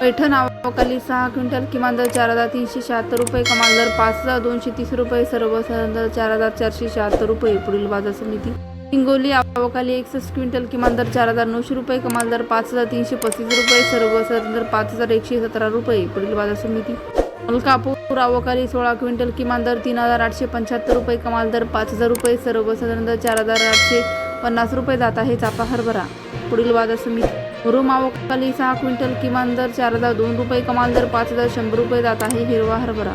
पैठण नावाखाली सहा क्विंटल किमान दर चार हजार तीनशे शहात्तर रुपये कमाल दर पाच हजार दोनशे तीस रुपये सर्वसाधारण दर चार हजार चारशे शहात्तर रुपये पुढील बाजार समिती. हिंगोली आवाखाली एकसष्ट क्विंटल किमान दर चार हजार नऊशे रुपये कमाल दर पाच हजार तीनशे पस्तीस रुपये सर्वसाधारण दर पाच हजार एकशे सतरा रुपये पुढील बाजार समिती. मलकापूर आवकाली सोळा क्विंटल किमान दर तीन हजार आठशे पंच्याहत्तर रुपये कमाल दर पाच हजार रुपये सर्वसाधारण दर चार हजार आठशे पन्नास रुपये जात आहे चापा हरभरा. पुढील बाजार समिती. मुरुम सहा क्विंटल किमान दर चार हजार दोन रुपये कमाल दर पाच हजार शंभर रुपये जात आहे हिरवा हरभरा.